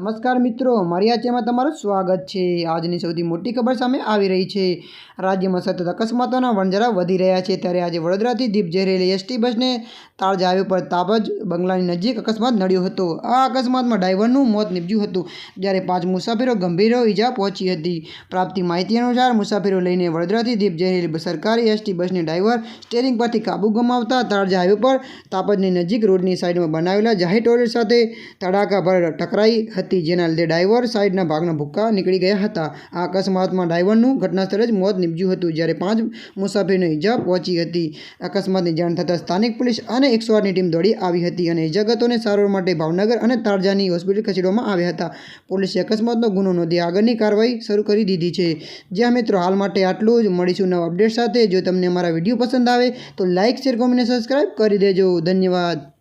નમસ્કાર મિત્રો, મારી આ તમારું સ્વાગત છે. આજની સૌથી મોટી ખબર સામે આવી રહી છે. રાજ્યમાં સતત અકસ્માતોના વણઝારા વધી રહ્યા છે. ત્યારે આજે વડોદરાથી દીપ જઈ રહેલી એસટી બસને તાળજા હાઈવે પર તાબજ બંગલાની નજીક અકસ્માત નડ્યો હતો. આ અકસ્માતમાં ડ્રાઈવરનું મોત નીપજ્યું હતું, જ્યારે પાંચ મુસાફરો ગંભીર ઈજા પહોંચી હતી. પ્રાપ્તિ માહિતી અનુસાર, મુસાફરો લઈને વડોદરાથી દીપ જઈ રહેલી સરકારી એસટી બસની ડ્રાઈવર સ્ટેરિંગ પરથી કાબુ ગુમાવતા તાળજા હાઈવે પર તાપજની નજીક રોડની સાઈડમાં બનાવેલા જાહેર ટોયલેટ સાથે તડાકાભર ટકરાઈ હતી. જેના લીધે ડ્રાઈવર સાઈડના ભાગના ભૂક્કા નીકળી ગયા હતા. આ અકસ્માતમાં ડ્રાઈવરનું ઘટના સ્થળે જ મોત નીપજ્યું હતું, જ્યારે પાંચ મુસાફરીને ઈજા પહોંચી હતી. અકસ્માતની જાણ થતાં સ્થાનિક પોલીસ અને એકસો આઠની ટીમ દોડી આવી હતી અને ઇજાગતોને સારવાર માટે ભાવનગર અને તારજાની હોસ્પિટલ ખસેડવામાં આવ્યા હતા. પોલીસે અકસ્માતનો ગુનો નોંધી આગળની કાર્યવાહી શરૂ કરી દીધી છે. જ્યાં મિત્રો, હાલ માટે આટલું જ. મળીશું નવા અપડેટ સાથે. જો તમને અમારા વીડિયો પસંદ આવે, તો લાઇક શેર, કોમેન્ટ સબસ્ક્રાઈબ કરી દેજો. ધન્યવાદ.